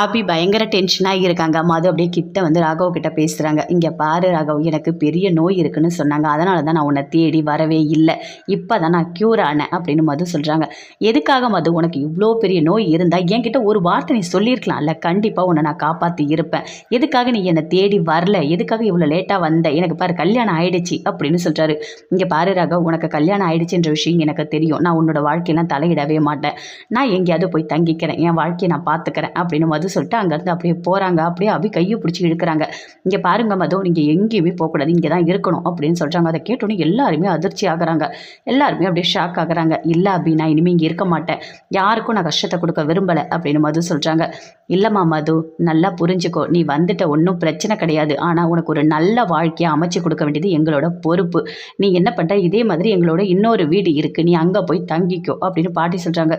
ஆபி பயங்கர டென்ஷனாக இருக்காங்க. மது அப்படியே கிட்ட வந்து ராகவ் கிட்ட பேசுகிறாங்க இங்கே பாரு ராகவ் எனக்கு பெரிய நோய் இருக்குன்னு சொன்னாங்க. அதனால தான் நான் உன்னை தேடி வரவே இல்லை. இப்போ தான் நான் க்யூர் ஆனேன் அப்படின்னு மது சொல்கிறாங்க எதுக்காக மது? உனக்கு இவ்வளோ பெரிய நோய் இருந்தால் என்கிட்ட ஒரு வார்த்தை நீ சொல்லியிருக்கலாம்ல. கண்டிப்பாக உன்னை நான் காப்பாற்றி இருப்பேன். எதுக்காக நீ என்னை தேடி வரல? எதுக்காக இவ்வளோ லேட்டாக வந்த? எனக்கு பாரு கல்யாணம் ஆயிடுச்சு அப்படின்னு சொல்கிறாரு இங்கே பாரு ராகவ் உனக்கு கல்யாணம் ஆயிடுச்சுன்ற விஷயம் எனக்கு தெரியும். நான் உன்னோட வாழ்க்கையெல்லாம் தலையிடவே மாட்டேன். நான் எங்கேயாவது போய் தங்கிக்கிறேன். என் வாழ்க்கையை நான் பார்த்துக்கிறேன் அப்படின்னு மது சொல்லிட்டு அங்கேருந்து அப்படியே போகிறாங்க அப்படியே அபி கையை பிடிச்சி இழுக்கிறாங்க. இங்கே பாருங்க மதோ நீங்கள் எங்கேயுமே போகக்கூடாது. இங்கே தான் இருக்கணும் அப்படின்னு சொல்கிறாங்க அதை கேட்டோன்னே எல்லாருமே அதிர்ச்சி ஆகுறாங்க. எல்லாருமே அப்படியே ஷாக் ஆகுறாங்க. இல்லை அபி நான் இனிமேல் இங்கே இருக்க மாட்டேன். யாருக்கும் நான் கஷ்டத்தை கொடுக்க விரும்பலை அப்படின்னு மது சொல்கிறாங்க இல்லைம்மா மது நல்லா புரிஞ்சுக்கோ. நீ வந்துட்ட ஒன்றும் பிரச்சனை கிடையாது. ஆனால் உனக்கு ஒரு நல்ல வாழ்க்கையை அமைச்சு கொடுக்க வேண்டியது எங்களோட பொறுப்பு. நீ என்ன பண்ணுற இதே மாதிரி எங்களோட இன்னொரு வீடு இருக்குது நீ அங்கே போய் தங்கிக்கோ அப்படின்னு பாட்டி சொல்கிறாங்க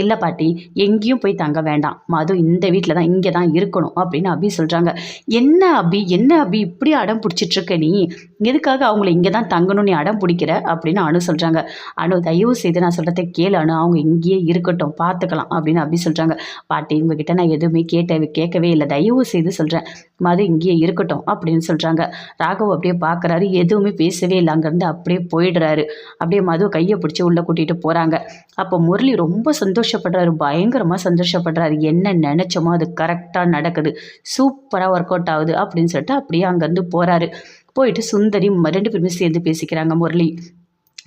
இல்லை பாட்டி எங்கேயும் போய் தங்க வேண்டாம். மது இந்த வீட்டில் தான் இங்கே தான் இருக்கணும் அப்படின்னு அபி சொல்கிறாங்க என்ன அபி? என்ன அபி? இப்படி அடம் பிடிச்சிட்ருக்க நீ? எதுக்காக அவங்கள இங்கே தான் தங்கணும்? நீ அடம் பிடிக்கிற? அப்படின்னு அனு சொல்கிறாங்க அனு தயவு செய்து நான் சொல்கிறத கேளு அனு. அவங்க இங்கேயே இருக்கட்டும். பார்த்துக்கலாம் அப்படின்னு அபி சொல்கிறாங்க பாட்டி உங்ககிட்ட நான் எதுவுமே கேட்ட கேட்கவே இல்லை. தயவு செய்து சொல்கிறேன் மது இங்கேயே இருக்கட்டும் அப்படின்னு சொல்கிறாங்க ராகவ் அப்படியே பார்க்குறாரு எதுவுமே பேசவே இல்லை. அங்கேருந்து அப்படியே போயிடுறாரு. அப்படியே மது கையை பிடிச்சி உள்ளே கூட்டிகிட்டு போகிறாங்க அப்போ முரளி ரொம்ப சந்தோஷப்படுறாரு பயங்கரமாக சந்தோஷப்படுறாரு. என்ன நினச்சோமோ அது கரெக்டாக நடக்குது. சூப்பராக ஒர்க் அவுட் ஆகுது அப்படின்னு சொல்லிட்டு அப்படியே அங்கேருந்து போகிறாரு போயிட்டு சுந்தரி ம- ரெண்டு பேருமே சேர்ந்து பேசிக்கிறாங்க முரளி.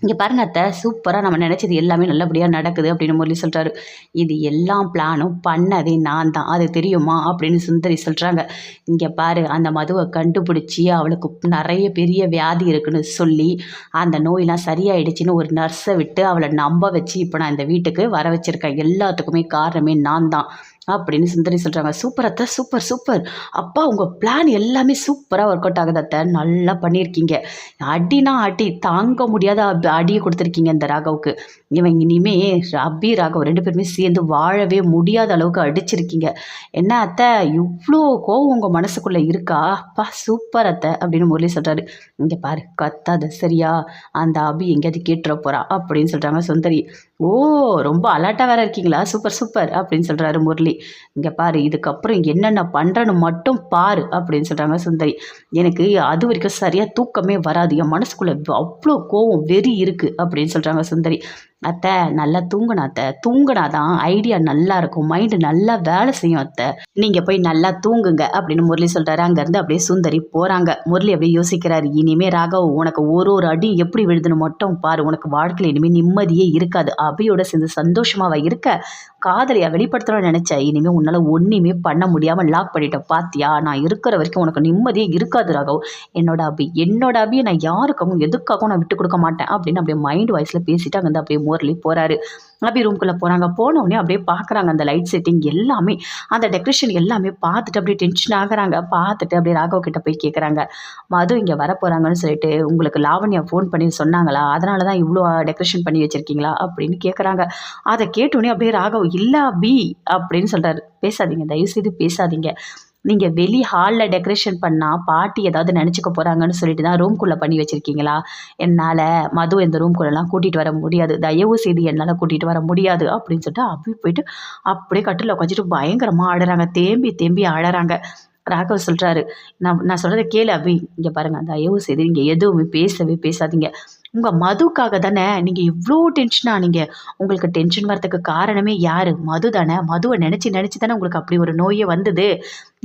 இங்கே பாருங்க அத்தை சூப்பராக நம்ம நினச்சது எல்லாமே நல்லபடியாக நடக்குது அப்படின்னு முரளி சொல்கிறாரு இது எல்லாம் பிளானும் பண்ணதே நான் தான். அது தெரியுமா? அப்படின்னு சுந்தரி சொல்கிறாங்க இங்கே பாரு அந்த மதுவை கண்டுபிடிச்சி அவளுக்கு நிறைய பெரிய வியாதி இருக்குன்னு சொல்லி அந்த நோயெல்லாம் சரியாயிடுச்சுன்னு ஒரு நர்ஸை விட்டு அவளை நம்ப வச்சு இப்போ நான் இந்த வீட்டுக்கு வர வச்சுருக்கேன். எல்லாத்துக்குமே காரணமே நான் தான். அப்படின்னு சுந்தரி சொல்கிறாங்க சூப்பர் அத்தை சூப்பர் சூப்பர். அப்பா உங்கள் பிளான் எல்லாமே சூப்பராக ஒர்க் அவுட் ஆகுது அத்தை. நல்லா பண்ணியிருக்கீங்க. அடினா அடி தாங்க முடியாத அடியை கொடுத்துருக்கீங்க இந்த ராகவுக்கு. இவன் இனிமே அபி ராகவ் ரெண்டு பேருமே சேர்ந்து வாழவே முடியாத அளவுக்கு அடிச்சிருக்கீங்க. என்ன அத்தை இவ்வளோ கோவம் உங்கள் மனசுக்குள்ளே இருக்கா? அப்பா சூப்பர் அத்தை அப்படின்னு முரளி சொல்கிறாரு இங்கே பாரு கத்தாத சரியா? அந்த அபி எங்கேயாவது கேட்டுற போகிறா அப்படின்னு சொல்கிறாங்க சுந்தரி. ஓ ரொம்ப அலர்ட்டாக வேற இருக்கீங்களா? சூப்பர் சூப்பர் அப்படின்னு சொல்கிறாரு முரளி. இங்கே பாரு இதுக்கப்புறம் என்னென்ன பண்ணுறன்னு மட்டும் பாரு அப்படின்னு சொல்கிறாங்க சுந்தரி. எனக்கு அது வரைக்கும் சரியாக தூக்கமே வராது. என் மனசுக்குள்ளே அவ்வளோ கோவம் வெறி இருக்குது அப்படின்னு சொல்கிறாங்க சுந்தரி. அத்தை நல்லா தூங்கினா அத்தை. தூங்கினாதான் ஐடியா நல்லா இருக்கும். மைண்டு நல்லா வேலை செய்யும் அத்தை. நீங்கள் போய் நல்லா தூங்குங்க அப்படின்னு முரளி சொல்கிறாரு அங்கேருந்து அப்படியே சுந்தரி போகிறாங்க முரளி அப்படியே யோசிக்கிறாரு. இனிமே ராகவ் உனக்கு ஒரு ஒரு அடி எப்படி விழுதுன்னு மட்டும் பாரு. உனக்கு வாழ்க்கையில் இனிமேல் நிம்மதியே இருக்காது. அபியோட சேர்ந்து சந்தோஷமாக இருக்க? காதலியா வெளிப்படுத்தணும்னு நினச்ச இனிமேல் உன்னால் ஒன்றுமே பண்ண முடியாமல் லாக் பண்ணிட்டேன். பாத்தியா? நான் இருக்கிற வரைக்கும் உனக்கு நிம்மதியே இருக்காது ராகவ். என்னோட அபி என்னோட அபியை நான் யாருக்காகவும் எதுக்காகவும் நான் விட்டு கொடுக்க மாட்டேன் அப்படின்னு அப்படியே மைண்ட் வாய்ஸில் பேசிட்டு அங்கேருந்து அப்படியே மோர்லி போகிறாரு அப்படி ரூம்குள்ளே போகிறாங்க போனவுடனே அப்படியே பார்க்குறாங்க அந்த லைட் செட்டிங் எல்லாமே. அந்த டெக்கரேஷன் எல்லாமே பார்த்துட்டு அப்படியே டென்ஷன் ஆகுறாங்க. பார்த்துட்டு அப்படியே ராகவ் கிட்ட போய் கேட்குறாங்க மது இங்கே வர போகிறாங்கன்னு சொல்லிட்டு உங்களுக்கு லாவண்யா ஃபோன் பண்ணி சொன்னாங்களா? அதனால தான் இவ்வளோ டெக்கரேஷன் பண்ணி வச்சுருக்கீங்களா? அப்படின்னு கேட்குறாங்க அதை கேட்டோடனே அப்படியே ராகவ் இல்லை பி அப்படின்னு சொல்கிறாரு பேசாதீங்க. தயவுசெய்து பேசாதீங்க. நீங்கள் வெளி ஹாலில் டெக்கரேஷன் பண்ணால் பாட்டி ஏதாவது நினச்சிக்க போகிறாங்கன்னு சொல்லிட்டு தான் ரூம்குள்ளே பண்ணி வச்சுருக்கீங்களா? என்னால் மது இந்த ரூம்குள்ளெல்லாம் கூட்டிகிட்டு வர முடியாது. தயவு செய்து என்னால் கூட்டிகிட்டு வர முடியாது அப்படின்னு சொல்லிட்டு அப்படி போயிட்டு அப்படியே கட்டில் உட்காந்துட்டு பயங்கரமாக ஆடுறாங்க. தேம்பி தேம்பி ஆடுறாங்க. ராகவ் சொல்கிறாரு நான் நான் சொல்கிறத கேளு அபி. இங்கே பாருங்கள் தயவு செய்து நீங்கள் எதுவுமே பேசவே பேசாதீங்க. உங்கள் மதுக்காக தானே நீங்கள் இவ்வளோ டென்ஷன் ஆனீங்க உங்களுக்கு டென்ஷன் வரதுக்கு காரணமே யார்? மது தானே. மதுவை நினச்சி நினச்சி தானே உங்களுக்கு அப்படி ஒரு நோயே வந்தது.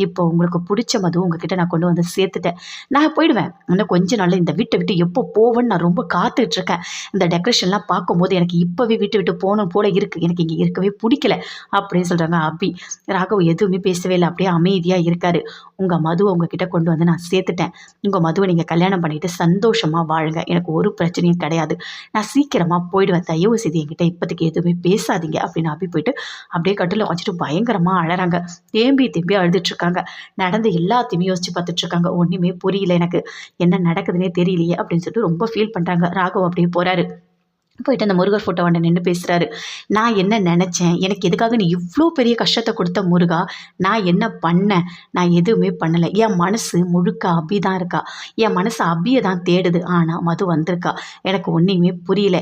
இப்போ உங்களுக்கு பிடிச்ச மது உங்ககிட்ட நான் கொண்டு வந்து சேர்த்துட்டேன். நான் போயிடுவேன். இன்னும் கொஞ்ச நாள் இந்த வீட்டை விட்டு எப்போ போவேன்னு நான் ரொம்ப காத்துக்கிட்டு இருக்கேன் இந்த டெக்கரேஷன்லாம் பார்க்கும்போது எனக்கு இப்போவே வீட்டை விட்டு போகணும் போல இருக்குது எனக்கு இங்கே இருக்கவே பிடிக்கல அப்படின்னு சொல்கிறாங்க அபி. ராகவ் எதுவுமே பேசவே இல்லை. அப்படியே அமைதியாக இருக்காரு. உங்கள் மதுவை உங்ககிட்ட கொண்டு வந்து நான் சேர்த்துட்டேன். உங்கள் மதுவை நீங்கள் கல்யாணம் பண்ணிட்டு சந்தோஷமாக வாழுங்க எனக்கு ஒரு பிரச்சனை பிரச்சனையும் கிடையாது. நான் சீக்கிரமாக போயிடுவேன். தயவு செய்து என்கிட்ட இப்போதைக்கு எதுவுமே பேசாதீங்க அப்படின்னு அப்படி போயிட்டு அப்படியே கட்டில் வச்சுட்டு பயங்கரமாக அழறாங்க. தேம்பி தேம்பி அழுதுட்ருக்காங்க நடந்த நடந்து எல்லாத்தையுமே யோசிச்சு பார்த்துட்ருக்காங்க ஒன்றுமே புரியல எனக்கு. என்ன நடக்குதுன்னே தெரியலையே அப்படின்னு சொல்லிட்டு ரொம்ப ஃபீல் பண்ணுறாங்க ராகவ் அப்படியே போகிறாரு போயிட்டு அந்த முருகர் ஃபோட்டோ வண்ட நின்று பேசுகிறாரு நான் என்ன நினச்சேன்? எனக்கு எதுக்காக நீ இவ்வளோ பெரிய கஷ்டத்தை கொடுத்த முருகா? நான் என்ன பண்ணேன்? நான் எதுவுமே பண்ணலை. என் மனசு முழுக்க அபி தான் இருக்கா? என் மனசு அபியை தான் தேடுது. ஆனால் மது வந்திருக்கா? எனக்கு ஒன்றையுமே புரியல.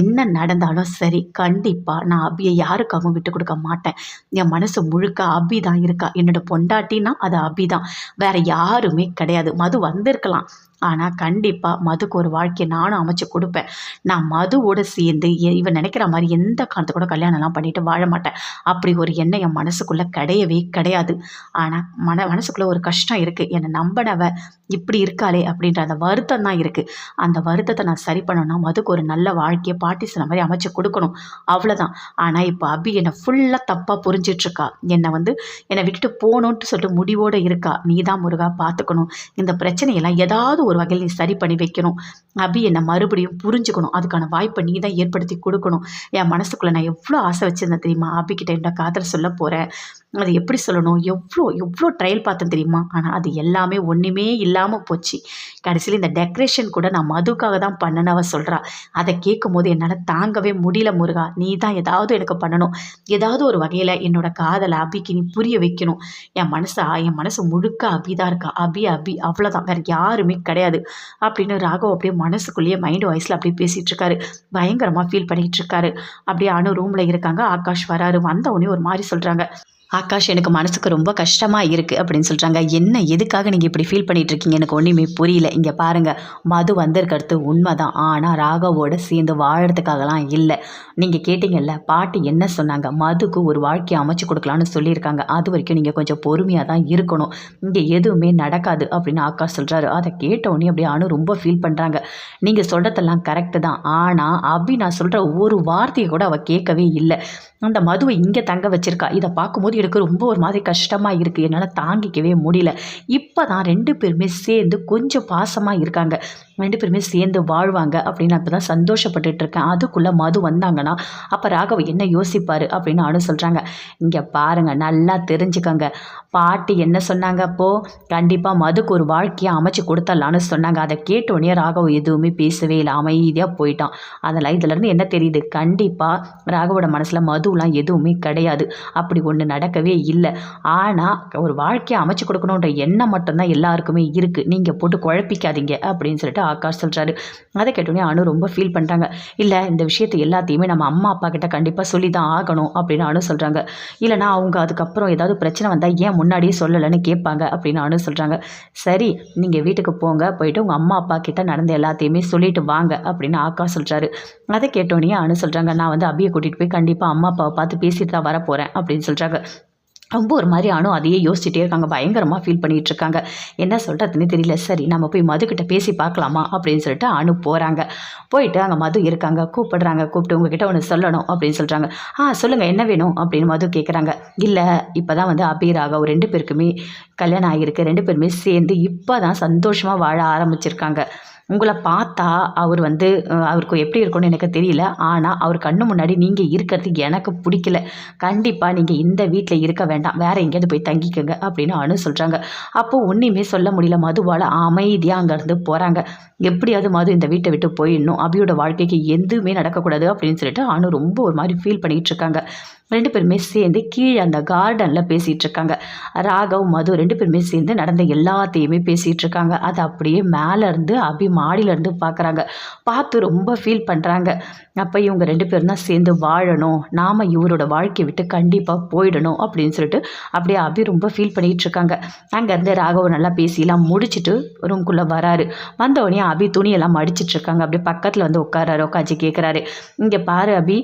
என்ன நடந்தாலும் சரி கண்டிப்பாக நான் அபியை யாருக்காகவும் விட்டு கொடுக்க மாட்டேன். என் மனசு முழுக்க அபி தான் இருக்கா? என்னோட பொண்டாட்டினா அது அபி தான் வேறு யாருமே கிடையாது. மது வந்திருக்கலாம். ஆனால் கண்டிப்பாக மதுக்கு ஒரு வாழ்க்கையை நானும் அமைச்சு கொடுப்பேன். நான் மதுவோட சேர்ந்து இவன் நினைக்கிற மாதிரி எந்த காலத்து கூட கல்யாணம்லாம் பண்ணிட்டு வாழ மாட்டேன். அப்படி ஒரு எண்ணம் என் மனசுக்குள்ளே கிடையவே கிடையாது. ஆனால் மன மனசுக்குள்ளே ஒரு கஷ்டம் இருக்குது என்னை நம்பினவ இப்படி இருக்காளே அப்படின்ற அந்த வருத்தம் தான் இருக்குது அந்த வருத்தத்தை நான் சரி பண்ணணும்னா மதுக்கு ஒரு நல்ல வாழ்க்கையை பாட்டி சொன்ன மாதிரி அமைச்சு கொடுக்கணும். அவ்வளோதான் ஆனால் இப்போ அபி என்னை ஃபுல்லாக தப்பாக புரிஞ்சிட்ருக்கா. என்னை வந்து என்னை விட்டுட்டு போகணுன்ட்டு சொல்லிட்டு முடிவோடு இருக்கா. நீ தான் முருகா பார்த்துக்கணும் இந்த பிரச்சனையெல்லாம் ஏதாவது ஒரு வகையில் நீ சரி பண்ணி வைக்கணும். அபி என்னை மறுபடியும் புரிஞ்சுக்கணும். அதுக்கான வாய்ப்பை நீ தான் ஏற்படுத்தி கொடுக்கணும். என் மனசுக்குள்ளே நான் எவ்வளோ ஆசை வச்சுருந்தேன் தெரியுமா? அபிக்கிட்ட என்னோட காதல் சொல்ல போகிறேன் அது எப்படி சொல்லணும்? எவ்வளோ எவ்வளோ ட்ரையல் பார்த்தேன் தெரியுமா? ஆனால் அது எல்லாமே ஒன்றுமே இல்லாமல் போச்சு. கடைசியில் இந்த டெக்கரேஷன் கூட நான் மதுக்காக தான் பண்ணேன்னு சொல்கிறா அதை கேட்கும் போது என்னால் தாங்கவே முடியல முருகா. நீ தான் ஏதாவது எனக்கு பண்ணணும். ஏதாவது ஒரு வகையில் என்னோட காதலை அபிக்கு நீ புரிய வைக்கணும். என் மனசா என் மனசு முழுக்க அபி தான் இருக்கா. அபி அபி அவ்வளோதான் வேறு யாருமே கிடையாது. அப்படின்னு ராகவ் அப்படியே மனசுக்குள்ளேயே மைண்ட் வாய்ஸில் அப்படியே பேசிகிட்டு இருக்காரு. பயங்கரமாக ஃபீல் பண்ணிகிட்டு இருக்காரு. அப்படியே அணு ரூமில் இருக்காங்க. ஆகாஷ் வராரு. வந்த உடனே ஒரு மாதிரி சொல்கிறாங்க ஆகாஷ் எனக்கு மனசுக்கு ரொம்ப கஷ்டமாக இருக்குது அப்படின்னு சொல்கிறாங்க என்ன எதுக்காக நீங்கள் இப்படி ஃபீல் பண்ணிகிட்டு இருக்கீங்க எனக்கு ஒன்றுமே புரியல. இங்கே பாருங்கள் மது வந்திருக்கிறது உண்மை தான் ஆனால் ராகவோடு சேர்ந்து வாழறதுக்காகலாம் இல்லை. நீங்கள் கேட்டிங்கல்ல பாட்டி என்ன சொன்னாங்க? மதுக்கு ஒரு வாழ்க்கையை அமைச்சு கொடுக்கலான்னு சொல்லியிருக்காங்க. அது வரைக்கும் நீங்கள் கொஞ்சம் பொறுமையாக தான் இருக்கணும். இங்கே எதுவுமே நடக்காது அப்படின்னு ஆகாஷ் சொல்கிறாரு அதை கேட்டவுடனே அப்படியே அனு ரொம்ப ஃபீல் பண்ணுறாங்க நீங்கள் சொல்கிறதெல்லாம் கரெக்டு தான். ஆனால் அப்படி நான் சொல்கிற ஒரு வார்த்தையை கூட அவள் கேட்கவே இல்லை. அந்த மதுவை இங்கே தங்க வச்சிருக்கா. இதை பார்க்கும்போது எனக்கு ரொம்ப ஒரு மாதிரி கஷ்டமாக இருக்குது என்னால் தாங்கிக்கவே முடியல. இப்போ தான் ரெண்டு பேருமே சேர்ந்து கொஞ்சம் பாசமாக இருக்காங்க. ரெண்டு பேருமே சேர்ந்து வாழ்வாங்க அப்படின்னு அப்போ இப்போ தான் சந்தோஷப்பட்டுட்டு இருக்கேன் அதுக்குள்ளே மது வந்தாங்கன்னா அப்போ ராகவ என்ன யோசிப்பார் அப்படின்னு அனு சொல்கிறாங்க இங்கே பாருங்கள் நல்லா தெரிஞ்சுக்கோங்க. பாட்டி என்ன சொன்னாங்க அப்போது கண்டிப்பாக மதுக்கு ஒரு வாழ்க்கையை அமைச்சு கொடுத்தலான்னு சொன்னாங்க. அதை கேட்டோடனே ராகவ் எதுவுமே பேசவே இல்லை. அமைதியாக போயிட்டான். அதெல்லாம் இதுலேருந்து என்ன தெரியுது? கண்டிப்பாக ராகவோட மனசில் மதுலாம் எதுவுமே கிடையாது. அப்படி ஒன்று நடக்கவே இல்லை. ஆனால் ஒரு வாழ்க்கையை அமைச்சு கொடுக்கணுன்ற எண்ணம் மட்டும்தான் எல்லாருக்குமே இருக்குது நீங்கள் போட்டு குழப்பிக்காதீங்க அப்படின்னு சொல்லிட்டு ஆகாஷ் சொல்கிறாரு அதை கேட்டோடனே அனு ரொம்ப ஃபீல் பண்ணுறாங்க இல்லை இந்த விஷயத்தை எல்லாத்தையுமே நம்ம அம்மா அப்பா கிட்ட கண்டிப்பாக சொல்லி தான் ஆகணும் அப்படின்னு அனு சொல்கிறாங்க இல்லைனா அவங்க அதுக்கப்புறம் ஏதாவது பிரச்சனை வந்தால் ஏன் முன்னாடியே சொல்லலைன்னு கேட்பாங்க அப்படின்னு அனு சொல்கிறாங்க சரி நீங்கள் வீட்டுக்கு போங்க போயிட்டு உங்கள் அம்மா அப்பா கிட்ட நடந்த எல்லாத்தையுமே சொல்லிட்டு வாங்க அப்படின்னு ஆகாஷ் சொல்கிறாரு அதை கேட்டோடனே அனு சொல்கிறாங்க நான் வந்து அபியை கூட்டிகிட்டு போய் கண்டிப்பாக அம்மா அப்பாவை பார்த்து பேசிட்டு தான் வரப்போகிறேன் அப்படின்னு சொல்கிறாங்க ரொம்ப ஒரு மாதிரி ஆனும் அதையே யோசிச்சுட்டே இருக்காங்க. பயங்கரமாக ஃபீல் பண்ணிகிட்டு இருக்காங்க என்ன சொல்கிறதுன்னு தெரியல. சரி நம்ம போய் மதுக்கிட்ட பேசி பார்க்கலாமா? அப்படின்னு சொல்லிட்டு அனு போகிறாங்க போயிட்டு அங்கே மது இருக்காங்க. கூப்பிடுறாங்க. கூப்பிட்டு உங்ககிட்ட ஒன்று சொல்லணும் அப்படின்னு சொல்கிறாங்க ஆ சொல்லுங்கள் என்ன வேணும்? அப்படின்னு மது கேட்குறாங்க இல்லை இப்போ தான் வந்து அபீராக ரெண்டு பேருக்குமே கல்யாணம் ஆகியிருக்கு. ரெண்டு பேருமே சேர்ந்து இப்போ தான் சந்தோஷமாக வாழ ஆரம்பிச்சிருக்காங்க. உங்களை பார்த்தா அவர் வந்து அவருக்கு எப்படி இருக்கும்னு எனக்கு தெரியல. ஆனால் அவர் கண்ணு முன்னாடி நீங்கள் இருக்கிறது எனக்கு பிடிக்கல. கண்டிப்பாக நீங்கள் இந்த வீட்டில் இருக்க வேண்டாம். வேறு எங்கேயாவது போய் தங்கிக்கோங்க அப்படின்னு அனு சொல்கிறாங்க அப்போது ஒன்றுமே சொல்ல முடியல. மதுவால் அமைதியாக அங்கேருந்து போகிறாங்க எப்படியாவது மது இந்த வீட்டை விட்டு போயிடணும். அபியோட வாழ்க்கைக்கு எதுவுமே நடக்கக்கூடாது அப்படின்னு சொல்லிட்டு அனு ரொம்ப ஒரு மாதிரி ஃபீல் பண்ணிகிட்டு இருக்காங்க. ரெண்டு பேருமே சேர்ந்து கீழே அந்த கார்டனில் பேசிகிட்டு இருக்காங்க ராகவ் மது ரெண்டு பேருமே சேர்ந்து நடந்த எல்லாத்தையுமே பேசிகிட்டு இருக்காங்க அது அப்படியே மேலேருந்து அபி மாடியில இருந்து பார்க்குறாங்க பார்த்து ரொம்ப ஃபீல் பண்ணுறாங்க அப்போ இவங்க ரெண்டு பேரும் தான் சேர்ந்து வாழணும். நாம் இவரோட வாழ்க்கையை விட்டு கண்டிப்பாக போயிடணும் அப்படின்னு சொல்லிட்டு அப்படியே அபி ரொம்ப ஃபீல் பண்ணிகிட்டு இருக்காங்க அங்கேருந்து ராகவ் நல்லா பேசிலாம் முடிச்சுட்டு ரூம்குள்ளே வராரு. வந்தவொடனே அபி துணியெல்லாம் மடிச்சிட்டு இருக்காங்க அப்படியே பக்கத்தில் வந்து உட்காராரு உட்காந்து கேட்குறாரு இங்கே பாரு அபி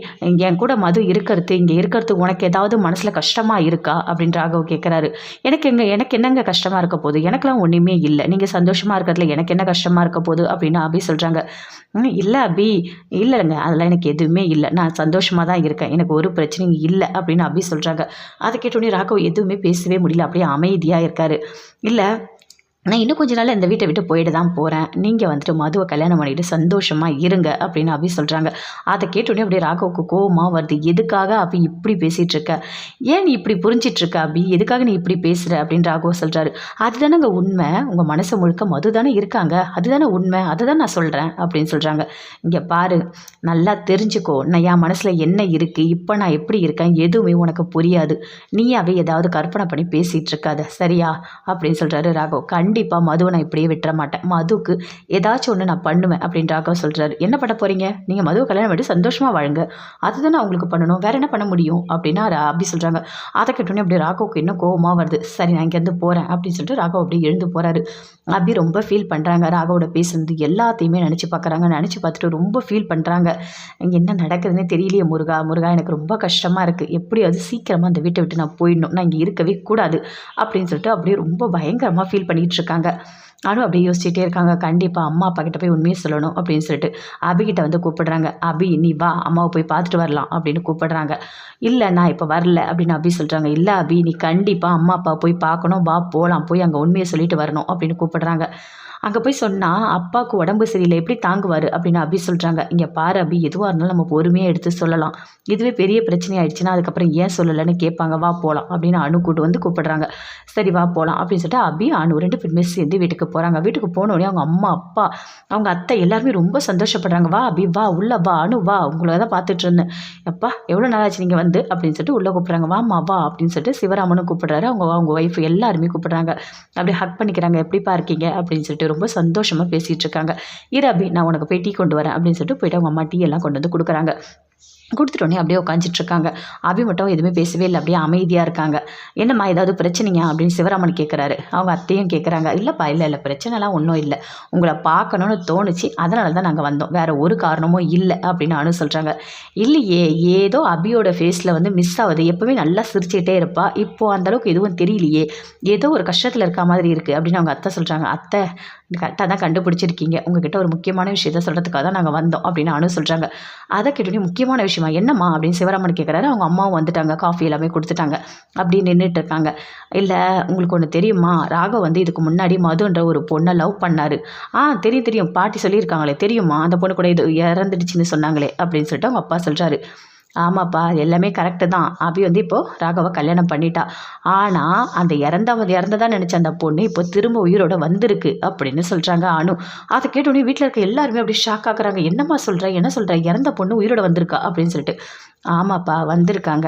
என் கூட மது இருக்கிறது இங்கே இருக்கிறது உனக்கு ஏதாவது மனசில் கஷ்டமாக இருக்கா? அப்படின்னு ராகவ் கேட்குறாரு எனக்கு எங்கே எனக்கு என்னங்க கஷ்டமாக இருக்க போகுது? எனக்கெல்லாம் ஒன்றுமே இல்லை. நீங்கள் சந்தோஷமாக இருக்கிறதுல எனக்கு என்ன கஷ்டமாக இருக்க போகுது? அப்படின்னு அபி சொல்கிறாங்க இல்லை அபி. இல்லைங்க அதெல்லாம் எனக்கு எதுவுமே இல்லை. நான் சந்தோஷமாக தான் இருக்கேன். எனக்கு ஒரு பிரச்சனையும் இல்லை அப்படின்னு அபி சொல்கிறாங்க அதை கேட்டோடனே ராகவ் எதுவுமே பேசவே முடியல. அப்படியே அமைதியாக இருக்காரு. இல்லை நான் இன்னும் கொஞ்ச நாள் இந்த வீட்டை விட்டு போயிட்டு தான் போகிறேன் நீங்கள் வந்துட்டு மதுவை கல்யாணம் பண்ணிட்டு சந்தோஷமாக இருங்க அப்படின்னு அபி சொல்கிறாங்க அதை கேட்டோடனே அப்படியே ராகவுக்கு கோவமாக வருது. எதுக்காக அபி இப்படி பேசிகிட்டு இருக்க ஏன் நீ இப்படி புரிஞ்சிட்ருக்க அபி? எதுக்காக நீ இப்படி பேசுகிற அப்படின்னு ராகவ் சொல்கிறாரு அதுதானங்க உண்மை. உங்கள் மனசு முழுக்க மது தானே இருக்காங்க. அதுதானே உண்மை. அதை தான் நான் சொல்கிறேன் அப்படின்னு சொல்கிறாங்க இங்கே பாரு நல்லா தெரிஞ்சுக்கோ. நான் என் மனசில் என்ன இருக்குது இப்போ நான் எப்படி இருக்கேன்? எதுவுமே உனக்கு புரியாது. நீயாவே ஏதாவது கற்பனை பண்ணி பேசிகிட்டு இருக்காத சரியா? அப்படின்னு சொல்கிறாரு ராகவ். கண்டிப்பாக மதுவை நான் இப்படியே விட்டுற மாட்டேன். மதுக்கு ஏதாச்சும் ஒன்று நான் பண்ணுவேன் அப்படின்னு ராகவ் சொல்கிறாரு என்ன பண்ண போகிறீங்க நீங்கள் மதுவை கல்யாணம் பண்ணி சந்தோஷமாக வாழுங்க. அதுதான் அவங்களுக்கு பண்ணணும். வேறு என்ன பண்ண முடியும்? அப்படின்னா ரா- அப்படி சொல்கிறாங்க அதை கேட்டோன்னே அப்படியே ராகவுக்கு இன்னும் கோவமாக வருது. சரி நான் இங்கேருந்து போகிறேன் அப்படின்னு சொல்லிட்டு ராகவ் அப்படியே எழுந்து போகிறாரு அப்படி ரொம்ப ஃபீல் பண்ணுறாங்க ராகவோட பேசுனது எல்லாத்தையுமே நினச்சி பார்க்குறாங்க நினச்சி பார்த்துட்டு ரொம்ப ஃபீல் பண்ணுறாங்க இங்கே என்ன நடக்குதுன்னே தெரியலையே முருகா. முருகா எனக்கு ரொம்ப கஷ்டமாக இருக்குது எப்படியாவது சீக்கிரமாக அந்த வீட்டை விட்டு நான் போயிடணும். நான் இங்கே இருக்கவே கூடாது அப்படின்னு சொல்லிட்டு அப்படியே ரொம்ப பயங்கரமாக ஃபீல் பண்ணிகிட்டு இருக்காங்க நானும் அப்படியே யோசிச்சுட்டே இருக்காங்க. கண்டிப்பாக அம்மா அப்பா கிட்ட போய் உண்மையை சொல்லணும் அப்படின்னு சொல்லிட்டு அபிகிட்ட வந்து கூப்பிடுறாங்க. அபி நீ வா அம்மாவை போய் பார்த்துட்டு வரலாம் அப்படின்னு கூப்பிடுறாங்க. இல்லை நான் இப்போ வரல அப்படின்னு அபி சொல்கிறாங்க இல்லை அபி நீ கண்டிப்பாக அம்மா அப்பா போய் பார்க்கணும். வா போகலாம் போய் அங்கே உண்மையை சொல்லிட்டு வரணும் அப்படின்னு கூப்பிடுறாங்க. அங்கே போய் சொன்னால் அப்பாவுக்கு உடம்பு சரியில்லை எப்படி தாங்குவார்? அப்படின்னு அபி சொல்கிறாங்க இங்கே பாரு அபி எதுவாக இருந்தாலும் நம்ம பொறுமையாக எடுத்து சொல்லலாம். இதுவே பெரிய பிரச்சனை ஆயிடுச்சுன்னா அதுக்கப்புறம் ஏன் சொல்லலைன்னு கேட்பாங்க. வா போகலாம் அப்படின்னு அணு கூட்டு வந்து கூப்பிடுறாங்க. சரி வா போகலாம் அப்படின்னு சொல்லிட்டு அபி அணு ரெண்டு பேருமே சேர்ந்து வீட்டுக்கு போகிறாங்க வீட்டுக்கு போனோடனே அவங்க அம்மா அப்பா அவங்க அத்தை எல்லாருமே ரொம்ப சந்தோஷப்படுறாங்க. வா அபி வா உள்ள வா அணு வா உங்களை தான் பார்த்துட்டு இருந்தேன். அப்பா எவ்வளோ நாளாச்சு நீங்கள் வந்து? அப்படின்னு சொல்லிட்டு உள்ளே கூப்பிட்றாங்க. வாம்மா வா அப்படின்னு சொல்லிட்டு சிவராமனும் கூப்பிடுறாரு. அவங்க அவங்க ஒய்ஃப் எல்லாருமே கூப்பிடுறாங்க. அப்படியே ஹக் பண்ணிக்கிறாங்க. எப்படிப்பா இருக்கீங்க? அப்படின்னு சொல்லிட்டு ரொம்ப சந்தோஷமாக பேசிகிட்டு இருக்காங்க இரு அபி நான் உனக்கு போய் டீ கொண்டு வரேன் அப்படின்னு சொல்லிட்டு போயிட்டு அவங்க அம்மா டீ எல்லாம் கொண்டு வந்து கொடுக்குறாங்க. கொடுத்துட்டோன்னே அப்படியே உட்காந்துட்டு இருக்காங்க அபி மட்டும் எதுவுமே பேசவே இல்லை அப்படியே அமைதியாக இருக்காங்க. என்னம்மா ஏதாவது பிரச்சனையா அப்படின்னு சிவராமன் கேட்குறாரு அவங்க அத்தையும் கேட்குறாங்க இல்லைப்பா இல்லை இல்லை பிரச்சனைலாம் ஒன்றும் இல்லை. உங்களை பார்க்கணுன்னு தோணுச்சு. அதனால தான் நாங்கள் வந்தோம். வேறு ஒரு காரணமும் இல்லை அப்படின்னு அனு சொல்கிறாங்க இல்லையே ஏதோ அபியோட ஃபேஸில் வந்து மிஸ் ஆகுது. எப்போவுமே நல்லா சிரிச்சுக்கிட்டே இருப்பா. இப்போது அந்தளவுக்கு எதுவும் தெரியலையே. ஏதோ ஒரு கஷ்டத்தில் இருக்க மாதிரி இருக்குது அப்படின்னு அவங்க அத்தை சொல்கிறாங்க அத்தை கரெக்டாக தான் கண்டுபிடிச்சிருக்கீங்க. உங்ககிட்ட ஒரு முக்கியமான விஷயத்த சொல்கிறதுக்காக தான் நாங்கள் வந்தோம் அப்படின்னு அனு சொல்கிறாங்க அதை கேட்டோன்னே முக்கியமான விஷயமா என்னம்மா அப்படின்னு சிவராமன் கேட்குறாரு அவங்க அம்மாவும் வந்துட்டாங்க காஃபி எல்லாமே கொடுத்துட்டாங்க. அப்படி நின்றுட்டு இருக்காங்க. இல்லை உங்களுக்கு ஒன்று தெரியுமா? ராகவ் வந்து இதுக்கு முன்னாடி மதுன்ற ஒரு பொண்ணை லவ் பண்ணார். ஆ தெரியும் தெரியும். பாட்டி சொல்லியிருக்காங்களே தெரியுமா? அந்த பொண்ணு கூட இது இறந்துடுச்சுன்னு சொன்னாங்களே அப்படின்னு சொல்லிட்டு அவங்க அப்பா சொல்கிறாரு ஆமாப்பா எல்லாமே கரெக்டு தான். அபி வந்து இப்போது ராகவை கல்யாணம் பண்ணிட்டா. ஆனால் அந்த இறந்தவ இறந்ததா நினச்ச அந்த பொண்ணு இப்போ திரும்ப உயிரோட வந்திருக்கு அப்படின்னு சொல்கிறாங்க அனு. அதை கேட்டோடனே வீட்டில் இருக்க எல்லாருமே அப்படியே ஷாக் ஆகுறாங்க. என்னம்மா சொல்கிற என்ன சொல்கிற இறந்த பொண்ணு உயிரோட வந்திருக்கா அப்படின்னு சொல்லிட்டு. ஆமாப்பா வந்திருக்காங்க.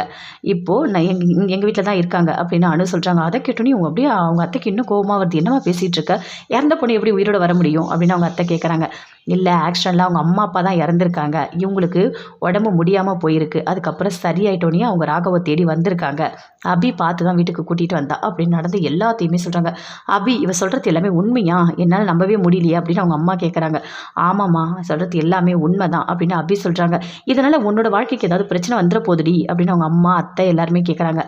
இப்போது நான் எங் எங்கள் வீட்டில் தான் இருக்காங்க அப்படின்னு அனு சொல்கிறாங்க அதை கேட்டோன்னே அவங்க அப்படியே அவங்க அத்தைக்கு இன்னும் கோபமாக வருது. என்னம்மா பேசிகிட்டு இருக்க? இறந்த பொண்ணு எப்படி உயிரோட வர முடியும்? அப்படின்னு அவங்க அத்தை கேட்குறாங்க இல்லை ஆக்ஷனில் அவங்க அம்மா அப்பா தான் இறந்துருக்காங்க. இவங்களுக்கு உடம்பு முடியாமல் போயிருக்கு. அதுக்கப்புறம் சரியாயிட்டோன்னே அவங்க ராகவை தேடி வந்திருக்காங்க. அபி பார்த்து தான் வீட்டுக்கு கூட்டிகிட்டு வந்தா அப்படின்னு நடந்து எல்லாத்தையுமே சொல்கிறாங்க அபி இவ சொல்கிறது எல்லாமே உண்மையா? என்னால் நம்பவே முடியலையே அப்படின்னு அவங்க அம்மா கேட்குறாங்க ஆமாம்மா சொல்கிறது எல்லாமே உண்மை தான் அப்படின்னு அபி சொல்கிறாங்க இதனால் உன்னோட வாழ்க்கைக்கு ஏதாவது பிரச்சனை வந்துட போகுதுடி அப்படின்னு அவங்க அம்மா அத்தை எல்லாருமே கேட்குறாங்க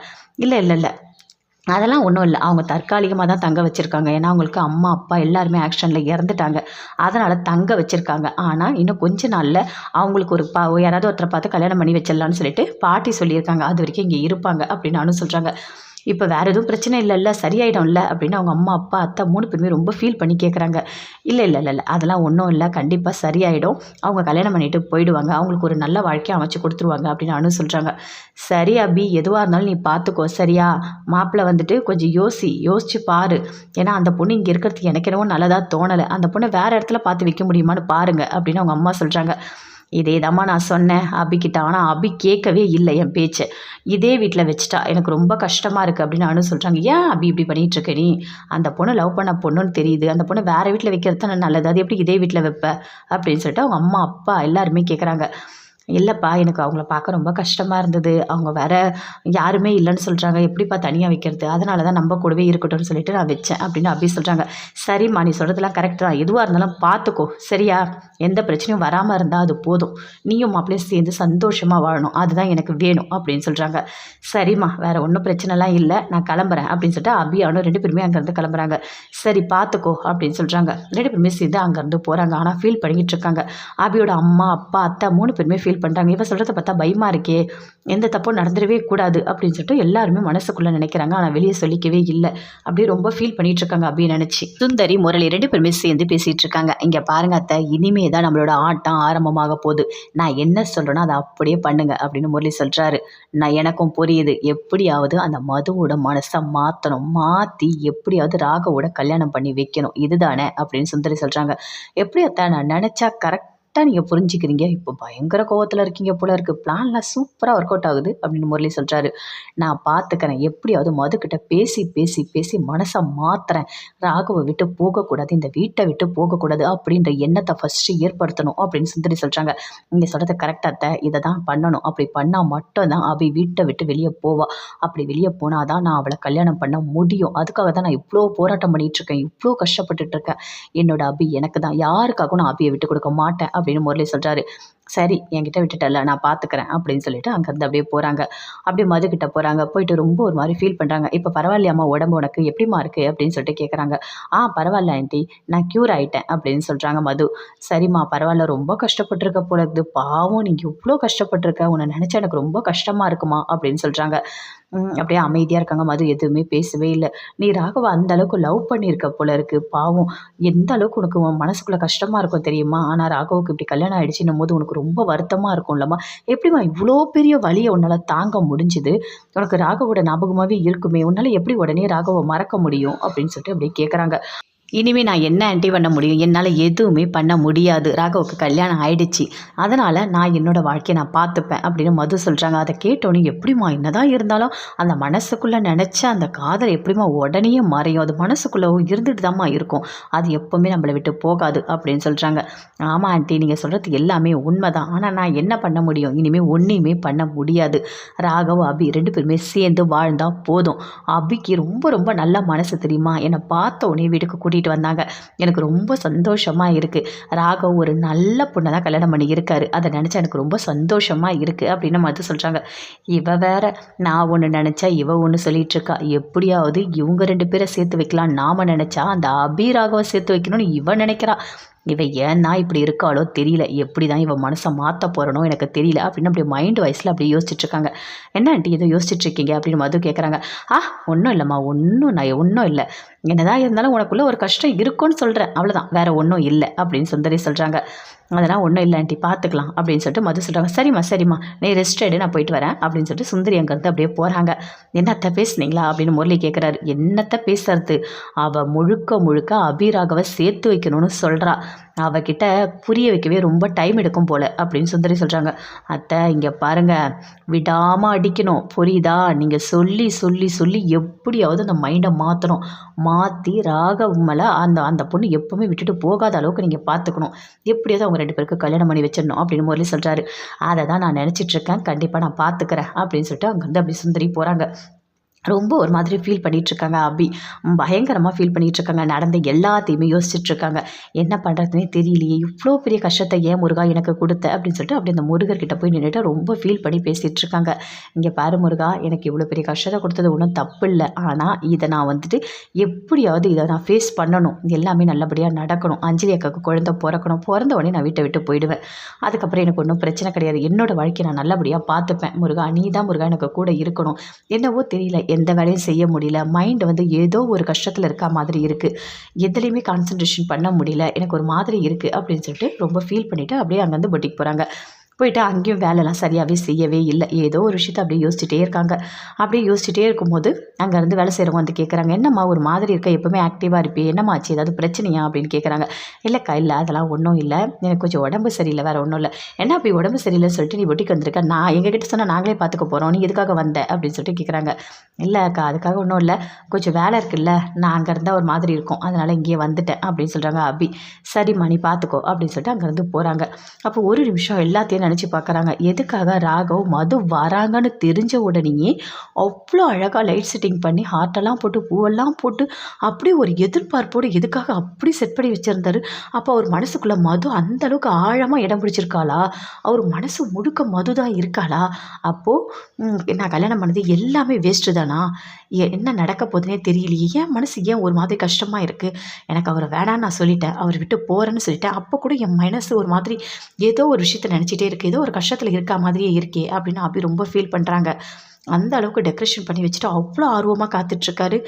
இல்லை இல்லை இல்லை. அதெல்லாம் ஒன்றும் இல்லை. அவங்க தற்காலிகமாக தான் தங்க வச்சுருக்காங்க. ஏன்னா அவங்களுக்கு அம்மா அப்பா எல்லாருமே ஆக்ஷனில் இறந்துட்டாங்க. அதனால் தங்க வச்சுருக்காங்க. ஆனால் இன்னும் கொஞ்ச நாளில் அவங்களுக்கு ஒரு பா யாராவது ஒருத்தரை பார்த்து கல்யாணம் பண்ணி வச்சிடலான்னு சொல்லிட்டு பாட்டி சொல்லியிருக்காங்க. அது வரைக்கும் இங்கே இருப்பாங்க அப்படின்னு சொல்கிறாங்க இப்போ வேறு எதுவும் பிரச்சனை இல்லைல்ல சரியாயிடும்ல அப்படின்னு அவங்க அம்மா அப்பா அத்தை மூணு பேருமே ரொம்ப ஃபீல் பண்ணி கேட்குறாங்க இல்லை இல்லை இல்லை இல்லை அதெல்லாம் ஒன்றும் இல்லை கண்டிப்பாக சரியாயிடும். அவங்க கல்யாணம் பண்ணிட்டு போயிடுவாங்க. அவங்களுக்கு ஒரு நல்ல வாழ்க்கையை அமைச்சு கொடுத்துருவாங்க அப்படின்னு அனு சொல்கிறாங்க சரி அபி எதுவாக இருந்தாலும் நீ பார்த்துக்கோ சரியா? மாப்பிள்ளை வந்துட்டு கொஞ்சம் யோசி யோசிச்சு பாரு. ஏன்னா அந்த பொண்ணு இங்கே இருக்கிறதுக்கு எனக்கு என்னவோ நல்லதாக தோணலை. அந்த பொண்ணை வேறு இடத்துல பார்த்து வைக்க முடியுமான்னு பாருங்க அப்படின்னு அவங்க அம்மா சொல்கிறாங்க இதே தாம்மா நான் சொன்னேன். அபிக்கிட்ட. ஆனால் அபி கேட்கவே இல்லை என் பேச்சு. இதே வீட்டில் வச்சுட்டா எனக்கு ரொம்ப கஷ்டமாக இருக்குது அப்படின்னு அனு சொல்கிறாங்க ஏன் அபி இப்படி பண்ணிகிட்ருக்க நீ? அந்த பொண்ணு லவ் பண்ண பொண்ணுன்னு தெரியுது. அந்த பொண்ணு வேறு வீட்டில் வைக்கிறது தானே நல்லது. அது எப்படி இதே வீட்டில் வைப்ப? அப்படின்னு சொல்லிட்டு அவங்க அம்மா அப்பா எல்லாருமே கேட்குறாங்க இல்லைப்பா எனக்கு அவங்கள பார்க்க ரொம்ப கஷ்டமாக இருந்தது. அவங்க வேற யாருமே இல்லைன்னு சொல்கிறாங்க எப்படிப்பா தனியாக வைக்கிறது? அதனால தான் நம்ம கூடவே இருக்கட்டும்னு சொல்லிட்டு நான் வச்சேன் அப்படின்னு அப்படி சொல்கிறாங்க சரிம்மா நீ சொல்கிறதெல்லாம் கரெக்ட் தான். எதுவாக இருந்தாலும் பார்த்துக்கோ. சரியா? எந்த பிரச்சனையும் வராமல் இருந்தால் அது போதும். நீயும் மாப்பிள்ளையும் சேர்ந்து சந்தோஷமாக வாழணும். அதுதான் எனக்கு வேணும் அப்படின்னு சொல்கிறாங்க சரிம்மா வேறு ஒன்றும் பிரச்சனைலாம் இல்லை. நான் கிளம்புறேன் அப்படின்னு சொல்லிட்டு அபியானும் ரெண்டு பேருமே அங்கேருந்து கிளம்புறாங்க. சரி பார்த்துக்கோ அப்படின்னு சொல்கிறாங்க ரெண்டு பேருமே சேர்ந்து அங்கேருந்து போகிறாங்க ஆனால் ஃபீல் பண்ணிக்கிட்டு இருக்காங்க. அபியோட அம்மா அப்பா அத்தை மூணு பேருமே ஃபீல் பண்ணுறாங்க இவன் சொல்கிறத பார்த்தா பயமாக இருக்கே எந்த தப்பும் நடந்துடவே கூடாது அப்படின்னு சொல்லிட்டு எல்லாருமே மனசுக்குள்ளே நினைக்கிறாங்க. ஆனால் வெளியே சொல்லிக்கவே இல்லை. அப்படியே ரொம்ப ஃபீல் பண்ணிட்டு இருக்காங்க அப்படின்னு நினச்சி. சுந்தரி முரளி ரெண்டு பேருமே சேர்ந்து பேசிகிட்டு இருக்காங்க. இங்கே பாருங்க அத்தை இனிமே தான் நம்மளோட ஆட்டம் ஆரம்பமாக போகுது. நான் என்ன சொல்கிறேனோ அதை அப்படியே பண்ணுங்க அப்படின்னு முரளி சொல்கிறாரு நான் எனக்கும் புரியுது. எப்படியாவது அந்த மதுவோட மனசை மாற்றணும் மாற்றி எப்படியாவது ராகவோட கல்யாணம் பண்ணி வைக்கணும். இதுதானே அப்படின்னு சுந்தரி சொல்கிறாங்க எப்படி அத்தை? நான் நினச்சா கரெக்ட் கரெக்டாக நீங்கள் புரிஞ்சுக்கிறீங்க. இப்போ பயங்கர கோவத்தில் இருக்கீங்க போல இருக்குது பிளான்லாம் சூப்பராக ஒர்க் அவுட் ஆகுது அப்படின்னு முரளி சொல்கிறாரு நான் பார்த்துக்கிறேன் எப்படியாவது மதுக்கிட்ட பேசி பேசி பேசி மனசை மாற்றுறேன் ராகவை விட்டு போகக்கூடாது. இந்த வீட்டை விட்டு போகக்கூடாது அப்படின்ற எண்ணத்தை ஃபஸ்ட்டு ஏற்படுத்தணும் அப்படின்னு சுந்தரி சொல்கிறாங்க நீங்கள் சொல்கிறது கரெக்டாக இதை தான் பண்ணணும். அப்படி பண்ணால் மட்டும்தான் அபி வீட்டை விட்டு வெளியே போவா. அப்படி வெளியே போனால் தான் நான் அவளை கல்யாணம் பண்ண முடியும். அதுக்காக தான் நான் இவ்வளோ போராட்டம் பண்ணிகிட்ருக்கேன் இருக்கேன். இவ்வளோ கஷ்டப்பட்டுட்ருக்கேன் என்னோட அபி எனக்கு தான். யாருக்காகவும் நான் அபியை விட்டு கொடுக்க மாட்டேன். அப்படின்னு முரளி சொல்கிறாரு சரி என்கிட்ட விட்டுட்டல நான் பார்த்துக்கிறேன் அப்படின்னு சொல்லிட்டு அங்கேருந்து அப்படியே போகிறாங்க அப்படியே மதுக்கிட்ட போகிறாங்க போயிட்டு ரொம்ப ஒரு மாதிரி ஃபீல் பண்ணுறாங்க இப்போ பரவாயில்லையாம்மா உடம்பு உனக்கு? எப்படிமா இருக்குது அப்படின்னு சொல்லிட்டு கேட்குறாங்க ஆ பரவாயில்ல ஆண்டி நான் க்யூர் ஆகிட்டேன் அப்படின்னு சொல்கிறாங்க மது. சரிம்மா பரவாயில்ல ரொம்ப கஷ்டப்பட்டிருக்க போல இருக்குது பாவம் நீங்கள் இவ்வளோ கஷ்டப்பட்டிருக்க. உன்னை நினச்சா எனக்கு ரொம்ப கஷ்டமாக இருக்குமா? அப்படின்னு சொல்கிறாங்க அப்படியே அமைதியாக இருக்காங்க மது. எதுவுமே பேசவே இல்லை. நீ ராகவ அந்த அளவுக்கு லவ் பண்ணியிருக்க போல இருக்குது பாவம் எந்த அளவுக்கு உனக்கு உன் மனசுக்குள்ளே கஷ்டமாக இருக்கும் தெரியுமா? ஆனால் ராகவுக்கு இப்படி கல்யாணம் ஆயிடுச்சுன்னும் போது உனக்கு ரொம்ப வருத்தமாக இருக்கும்லம்மா. எப்படிம்மா இவ்வளோ பெரிய வலியை உன்னால் தாங்க முடிஞ்சுது? உனக்கு ராகவோட ஞாபகமாகவே இருக்குமே. உன்னால் எப்படி உடனே ராகவை மறக்க முடியும்? அப்படின்னு சொல்லிட்டு அப்படியே கேட்குறாங்க இனிமேல் நான் என்ன ஆண்டி பண்ண முடியும்? என்னால் எதுவுமே பண்ண முடியாது. ராகவுக்கு கல்யாணம் ஆயிடுச்சு. அதனால் நான் என்னோடய வாழ்க்கையை நான் பார்த்துப்பேன் அப்படின்னு மது சொல்கிறாங்க அதை கேட்டோன்னே எப்படிம்மா என்னதான் இருந்தாலும் அந்த மனசுக்குள்ளே நினச்ச அந்த காதல் எப்படிம்மா உடனே மறையும். அது மனசுக்குள்ளே இருந்துட்டு தாம்மா இருக்கும். அது எப்போவுமே நம்மளை விட்டு போகாது அப்படின்னு சொல்கிறாங்க ஆமாம் ஆண்டி நீங்கள் சொல்கிறது எல்லாமே உண்மை தான் ஆனால் நான் என்ன பண்ண முடியும்? இனிமேல் ஒன்றையுமே பண்ண முடியாது. ராகவ் அபி ரெண்டு பேருமே சேர்ந்து வாழ்ந்தால் போதும். அபிக்கு ரொம்ப ரொம்ப நல்ல மனசு தெரியுமா? என்னை பார்த்த உடனே வீட்டுக்கு கூட்டிகிட்டு வந்தாங்க. எனக்கு ரொம்ப சந்தோஷமாக இருக்குது ராகவ் ஒரு நல்ல பொண்ணை தான் கல்யாணம் பண்ணி இருக்காரு அதை நினச்சா எனக்கு ரொம்ப சந்தோஷமாக இருக்குது அப்படின்னு மது சொல்கிறாங்க இவ வேற நான் ஒன்று நினச்சா இவ ஒன்று சொல்லிகிட்ருக்கா இருக்கா. எப்படியாவது இவங்க ரெண்டு பேரை சேர்த்து வைக்கலாம் நாம நினச்சா அந்த அபி ராகவை சேர்த்து வைக்கணும்னு இவன் நினைக்கிறா. இவ ஏன்னா இப்படி இருக்காளோ தெரியல. எப்படி தான் இவன் மனசை மாற்ற போகிறனோ எனக்கு தெரியல. அப்படின்னு அப்படி மைண்ட் வாய்ஸில் அப்படி யோசிச்சுட்ருக்காங்க என்ன ஆண்டி ஏதோ யோசிச்சுட்ருக்கீங்க அப்படின்னு மது கேட்குறாங்க ஆ ஒன்றும் இல்லைம்மா ஒன்றும் நான் ஒன்றும் இல்லை. என்னதான் இருந்தாலும் உனக்குள்ளே ஒரு கஷ்டம் இருக்குன்னு சொல்கிறேன் அவ்வளோதான் வேறு ஒன்றும் இல்லை. அப்படின்னு சுந்தரி சொல்கிறாங்க அதெல்லாம் ஒன்றும் இல்லை ஆண்டி பார்த்துக்கலாம் அப்படின்னு சொல்லிட்டு மது சொல்கிறாங்க சரிம்மா சரிம்மா. நீ ரெஸ்ட் எடு நான் போயிட்டு வரேன் அப்படின்னு சொல்லிட்டு சுந்தரி அங்கேருந்து அப்படியே போகிறாங்க என்னத்த பேசுனீங்களா அப்படின்னு முரளி கேட்குறாரு என்னத்த பேசுறது? அவள் முழுக்க முழுக்க அபிராகவை சேர்த்து வைக்கணும்னு சொல்கிறா அவகிட்ட புரிய வைக்கவே ரொம்ப டைம் எடுக்கும் போல அப்படின்னு சுந்தரி சொல்கிறாங்க அத்தை இங்கே பாருங்க விடாமல் அடிக்கணும். புரியுதா? நீங்கள் சொல்லி சொல்லி சொல்லி எப்படியாவது அந்த மைண்டை மாற்றணும் மாற்றி ராகவ் மேலே அந்த அந்த பொண்ணு எப்பவுமே விட்டுட்டு போகாத அளவுக்கு நீங்கள் பார்த்துக்கணும் எப்படியாவது அவங்க ரெண்டு பேருக்கு கல்யாணம் பண்ணி வச்சிடணும் அப்படின்னு முரளி சொல்கிறாரு அதை தான் நான் நினச்சிட்ருக்கேன் கண்டிப்பாக நான் பார்த்துக்கிறேன் அப்படின்னு சொல்லிட்டு அங்கேருந்து அப்படி சுந்தரி போகிறாங்க ரொம்ப ஒரு மாதிரி ஃபீல் பண்ணிகிட்ருக்காங்க இருக்காங்க அபி. பயங்கரமாக ஃபீல் பண்ணிகிட்ருக்காங்க இருக்காங்க நடந்த எல்லாத்தையுமே யோசிச்சுட்ருக்காங்க என்ன பண்ணுறதுனே தெரியலையே இவ்வளோ பெரிய கஷ்டத்தை ஏன் முருகா எனக்கு கொடுத்த? அப்படின்னு சொல்லிட்டு அப்படி அந்த முருகர்கிட்ட போய் நின்றுட்டு ரொம்ப ஃபீல் பண்ணி பேசிகிட்ருக்காங்க இங்கே பாரு முருகா எனக்கு இவ்வளோ பெரிய கஷ்டத்தை கொடுத்தது ஒன்றும் தப்பு இல்லை ஆனால் இதை நான் வந்துட்டு எப்படியாவது இதை நான் ஃபேஸ் பண்ணணும். எல்லாமே நல்லபடியாக நடக்கணும். அஞ்சலி அக்காவுக்கு குழந்தை பிறக்கணும். பிறந்த உடனே நான் வீட்டை விட்டு போயிடுவேன். அதுக்கப்புறம் எனக்கு ஒன்றும் பிரச்சனை கிடையாது. என்னோடய வாழ்க்கையை நான் நல்லபடியாக பார்த்துப்பேன். முருகா நீ தான் முருகா எனக்கு கூட இருக்கணும். என்னவோ தெரியல. எந்த வேலையும் செய்ய முடியல. மைண்டு வந்து ஏதோ ஒரு கஷ்டத்தில் இருக்க மாதிரி இருக்குது எதுலேயுமே கான்சன்ட்ரேஷன் பண்ண முடியல. எனக்கு ஒரு மாதிரி இருக்குது அப்படின்னு சொல்லிட்டு ரொம்ப ஃபீல் பண்ணிவிட்டு அப்படியே அங்கேருந்து பொட்டிக்கு போகிறாங்க போயிட்டு அங்கேயும் வேலைலாம் சரியாகவே செய்யவே இல்லை. ஏதோ ஒரு விஷயத்தை அப்படியே யோசிச்சுட்டே இருக்காங்க. அப்படியே யோசிச்சுட்டே இருக்கும்போது அங்கேருந்து வேலை செய்கிறவங்க வந்து கேட்குறாங்க என்னம்மா ஒரு மாதிரி இருக்க? எப்போவுமே ஆக்டிவாக இருப்பே என்னம்மாச்சு ஏதாவது பிரச்சனையா? அப்படின்னு கேட்குறாங்க இல்லைக்கா இல்லை. அதெல்லாம் ஒன்றும் இல்லை. எனக்கு கொஞ்சம் உடம்பு சரியில்லை. வேறு ஒன்றும் இல்லை. என்ன அப்படி உடம்பு சரியில்லை சொல்லிட்டு நீ ஒட்டிக்கு வந்திருக்க? நான் எங்ககிட்ட சொன்னால் நாங்களே பார்த்துக்க போகிறோம் நீ எதுக்காக வந்த? அப்படின்னு சொல்லிட்டு கேட்குறாங்க இல்லை அக்கா அதுக்காக ஒன்றும் இல்லை. கொஞ்சம் வேலை இருக்குல்ல. நான் அங்கே இருந்தால் ஒரு மாதிரி இருக்கும். அதனால் இங்கேயே வந்துட்டேன். அப்படின்னு சொல்கிறாங்க அபி. சரிம்மா நீ பார்த்துக்கோ. அப்படின்னு சொல்லிட்டு அங்கேருந்து போகிறாங்க அப்போ ஒரு நிமிஷம் எல்லாத்தையும் நினச்சி பார்க்குறாங்க எதுக்காக ராகவ் மது வராங்கன்னு தெரிஞ்ச உடனேயே அவ்வளோ அழகாக லைட் செட்டிங் பண்ணி ஹார்ட்டெல்லாம் போட்டு பூவெல்லாம் போட்டு அப்படியே ஒரு எதிர்பார்ப்போடு எதுக்காக அப்படி செட் பண்ணி வச்சுருந்தாரு? அப்போ அவர் மனசுக்குள்ளே மது அந்த அளவுக்கு ஆழமாக இடம் பிடிச்சிருக்காளா? அவர் மனசு முழுக்க மது தான் இருக்காளா அப்போது நான் கல்யாணம் பண்ணது எல்லாமே வேஸ்ட்டு தானா? என்ன நடக்க போகுதுன்னே தெரியலையே. ஏன் மனசு ஏன் ஒரு மாதிரி கஷ்டமாக இருக்குது எனக்கு அவரை வேணான்னு நான் சொல்லிட்டேன். அவர் விட்டு போகிறேன்னு சொல்லிட்டேன். அப்போ கூட என் மனசு ஒரு மாதிரி ஏதோ ஒரு விஷயத்த நினச்சிட்டே இருக்கு. இவளுக்கு ஏதோ ஒரு கஷ்டத்தில் இருக்கா மாதிரியே இருக்கே அப்படின்னு அபி ரொம்ப ஃபீல் பண்ணுறாங்க அந்த அளவுக்கு டெக்கரேஷன் பண்ணி வச்சுட்டு அவ்வளோ ஆர்வமாக காத்துட்ருக்காரு.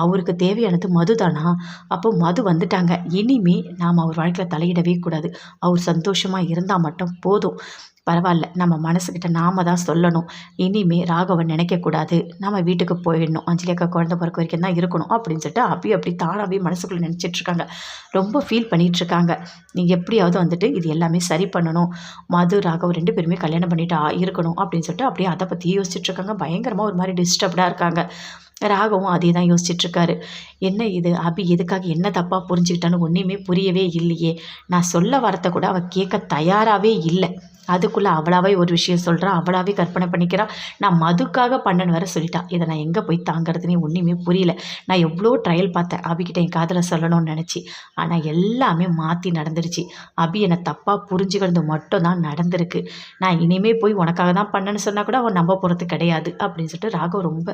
அவருக்கு தேவையானது மது தானா? அப்போ மது வந்துட்டாங்க. இனிமே நாம் அவர் வாழ்க்கையில் தலையிடவே கூடாது. அவர் சந்தோஷமாக இருந்தால் மட்டும் போதும். பரவாயில்ல நம்ம மனசுக்கிட்ட நாம தான் சொல்லணும். இனிமே ராகவன் நினைக்கக்கூடாது. நம்ம வீட்டுக்கு போயிடணும். அஞ்சலி அக்கா குழந்தை பிறக்க வரைக்கும் தான் இருக்கணும் அப்படின்னு சொல்லிட்டு அப்படி அப்படி தானாகவே மனசுக்குள்ளே நினச்சிட்ருக்காங்க. ரொம்ப ஃபீல் பண்ணிகிட்ருக்காங்க நீங்கள் எப்படியாவது வந்துட்டு இது எல்லாமே சரி பண்ணணும். மது ராகவ் ரெண்டு பேருமே கல்யாணம் பண்ணிட்டு இருக்கணும் அப்படின்னு சொல்லிட்டு அப்படியே அதை பற்றி யோசிச்சுட்ருக்காங்க. பயங்கரமாக ஒரு மாதிரி டிஸ்டர்ப்டாக இருக்காங்க. ராகவும் அதே தான் யோசிச்சுட்ருக்காரு. என்ன இது? அபி எதுக்காக என்ன தப்பாக புரிஞ்சுக்கிட்டான்னு ஒன்றுமே புரியவே இல்லையே. நான் சொல்ல வரத்தை கூட அவள் கேட்க தயாராகவே இல்லை. அதுக்குள்ளே அவளாவே ஒரு விஷயம் சொல்கிறா அவளாவே கற்பனை பண்ணிக்கிறா. நான் மதுக்காக பண்ணன்னு வேற சொல்லிட்டா. இதை நான் எங்கே போய் தாங்கிறதுனே ஒன்றுமே புரியல. நான் எவ்வளோ ட்ரையல் பார்த்தேன். அபிகிட்ட என் காதலை சொல்லணும்னு நினச்சி. ஆனால் எல்லாமே மாற்றி நடந்துருச்சு. அபி என்னை தப்பாக புரிஞ்சுக்கிறது மட்டும் தான் நடந்திருக்கு. நான் இனிமே போய் உனக்காக தான் பண்ணேன்னு சொன்னால் கூட அவன் நம்ப போகிறது கிடையாது அப்படின்னு சொல்லிட்டு ராகவ் ரொம்ப